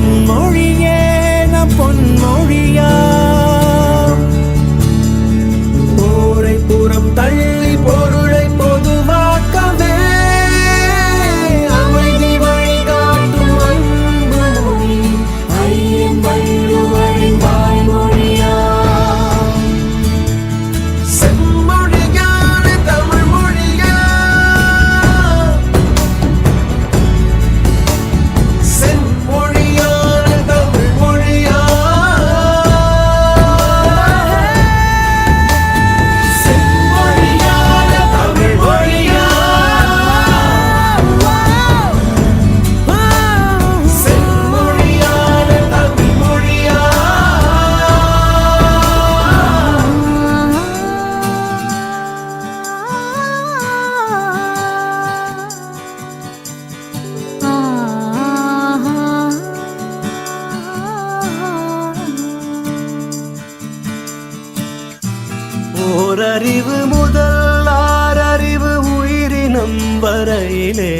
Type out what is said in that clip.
நன்மொழியே நம் பொன்மொழி ஓரறிவு முதல் ஆறறிவு உயிரினம் வரையிலே